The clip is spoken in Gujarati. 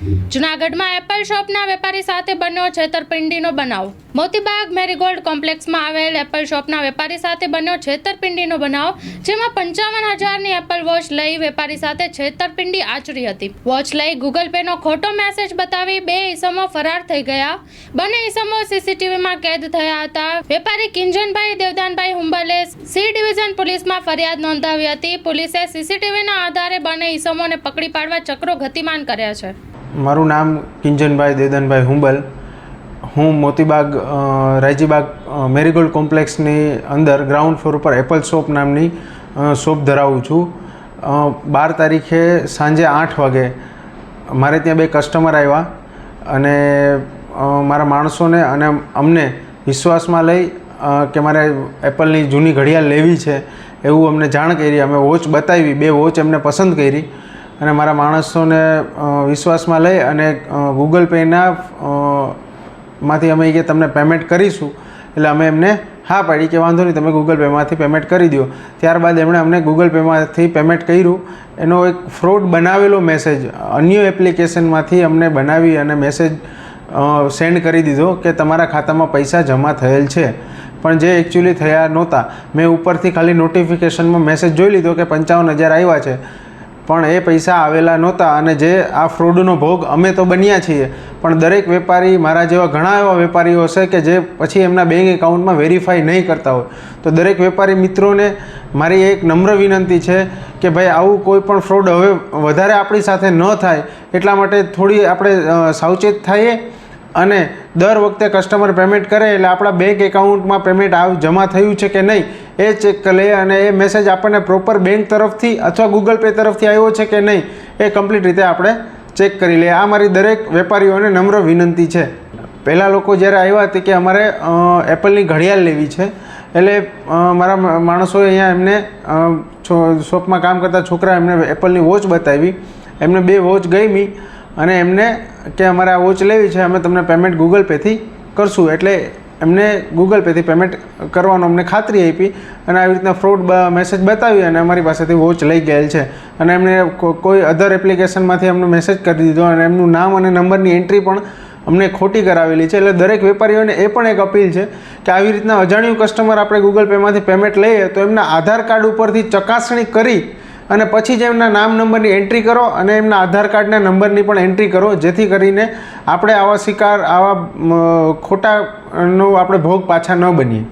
જૂનાગઢમાં એપલ શોપના વેપારી સાથે બન્યો છેતરપિંડીનો બનાવ. મોતીબાગ મેરીગોલ્ડ કોમ્પ્લેક્સમાં આવેલ એપલ શોપના વેપારી સાથે બન્યો છેતરપિંડીનો બનાવ, જેમાં પંચાવન હજારની એપલ વોચ લઈ વેપારી સાથે છેતરપિંડી આચરી હતી. વોચ લઈ ગૂગલ પેનો ખોટો મેસેજ બતાવી બે ઈસમો ફરાર થઈ ગયા. બંને ઈસમો સીસીટીવીમાં કેદ થયા હતા. વેપારી કિંજનભાઈ, દેવદાનભાઈ હુંબલે સી ડિવિઝન પોલીસમાં ફરિયાદ નોંધાવી હતી. પોલીસે સીસીટીવીના આધારે બંને ઈસમોને પકડી પાડવા ચક્રો ગતિમાન કર્યા છે. મારું નામ કિંજનભાઈ દેદનભાઈ હુંબલ. હું મોતીબાગ રાયજીબાગ મેરીગોલ્ડ કોમ્પ્લેક્સની અંદર ગ્રાઉન્ડ ફ્લોર ઉપર એપલ શોપ નામની શોપ ધરાવું છું. બાર તારીખે સાંજે આઠ વાગે મારે ત્યાં બે કસ્ટમર આવ્યા અને મારા માણસોને અને અમને વિશ્વાસમાં લઈ કે મારે એપલની જૂની ઘડિયાળ લેવી છે એવું અમને જાણ કરી, અમે વોચ બતાવી, બે વોચ એમને પસંદ કરી. અને મારા માણસોને વિશ્વાસમાં લઈ અને ગૂગલ પેના માંથી અમે કે તમને પેમેન્ટ કરીશું. એટલે અમે એમને હા પાડી કે વાંધો નહીં, તમે ગૂગલ પેમાંથી પેમેન્ટ કરી દો. ત્યારબાદ એમણે અમને ગૂગલ પેમાંથી પેમેન્ટ કર્યું. એનો એક ફ્રોડ બનાવેલો મેસેજ અન્ય એપ્લિકેશનમાંથી અમને બનાવી અને મેસેજ સેન્ડ કરી દીધો કે તમારા ખાતામાં પૈસા જમા થયેલ છે. પણ જે એકચ્યુઅલી થયા નહોતા. મેં ઉપરથી ખાલી નોટિફિકેશનમાં મેસેજ જોઈ લીધો કે પંચાવન હજાર આવ્યા છે. પણ એ પૈસા આવેલા નહોતા અને જે આ ફ્રોડનો ભોગ અમે તો બન્યા છીએ. પણ દરેક વેપારી મારા જેવા ઘણા એવા વેપારીઓ હશે કે જે પછી એમના બેંક એકાઉન્ટમાં વેરીફાઈ નહીં કરતા હોય. તો દરેક વેપારી મિત્રોને મારી એક નમ્ર વિનંતી છે કે ભાઈ, આવું કોઈ પણ ફ્રોડ હવે વધારે આપણી સાથે ન થાય. એટલા માટે થોડી આપણે સાવચેત થઈએ અને દર વખતે કસ્ટમર પેમેન્ટ કરે એટલે આપણા બેંક એકાઉન્ટમાં પેમેન્ટ આવ, જમા થયું છે કે નહીં એ ચેક કરી લઈએ અને એ મેસેજ આપણને પ્રોપર બેંક તરફથી અથવા ગૂગલ પે તરફથી આવ્યો છે કે નહીં, એ કમ્પ્લીટ રીતે આપણે ચેક કરી લઈએ. આ મારી દરેક વેપારીઓને નમ્ર વિનંતી છે. પહેલાં લોકો જ્યારે આવ્યા હતા કે અમારે એપલની ઘડિયાળ લેવી છે. એટલે મારા માણસોએ અહીંયા એમને શોપમાં કામ કરતા છોકરા એમને એપલની વોચ બતાવી. એમને બે વોચ ગમી અને એમને કે અમારે આ વોચ લેવી છે, અમે તમને પેમેન્ટ ગૂગલ પેથી કરશું. એટલે એમને ગૂગલ પેથી પેમેન્ટ કરવાનો અમને ખાતરી આપી અને આવી રીતના ફ્રોડ મેસેજ બતાવી અને અમારી પાસેથી વોચ લઈ ગયેલ છે. અને એમને કો- કોઈ અધર એપ્લિકેશનમાંથી અમને મેસેજ કરી દીધો અને એમનું નામ અને નંબરની એન્ટ્રી પણ અમને ખોટી કરાવેલી છે. એટલે દરેક વેપારીઓને એ પણ એક અપીલ છે કે આવી રીતના અજાણ્યું કસ્ટમર આપણે ગૂગલ પેમાંથી પેમેન્ટ લઈએ તો એમના આધાર કાર્ડ ઉપરથી ચકાસણી કરી અને પછી જ એમના નામ નંબરની એન્ટ્રી કરો અને એમના આધાર કાર્ડના નંબરની પણ એન્ટ્રી કરો, જેથી કરીને આપણે આવા શિકાર, આવા ખોટાનો આપણે ભોગ પાછા ન બનીએ.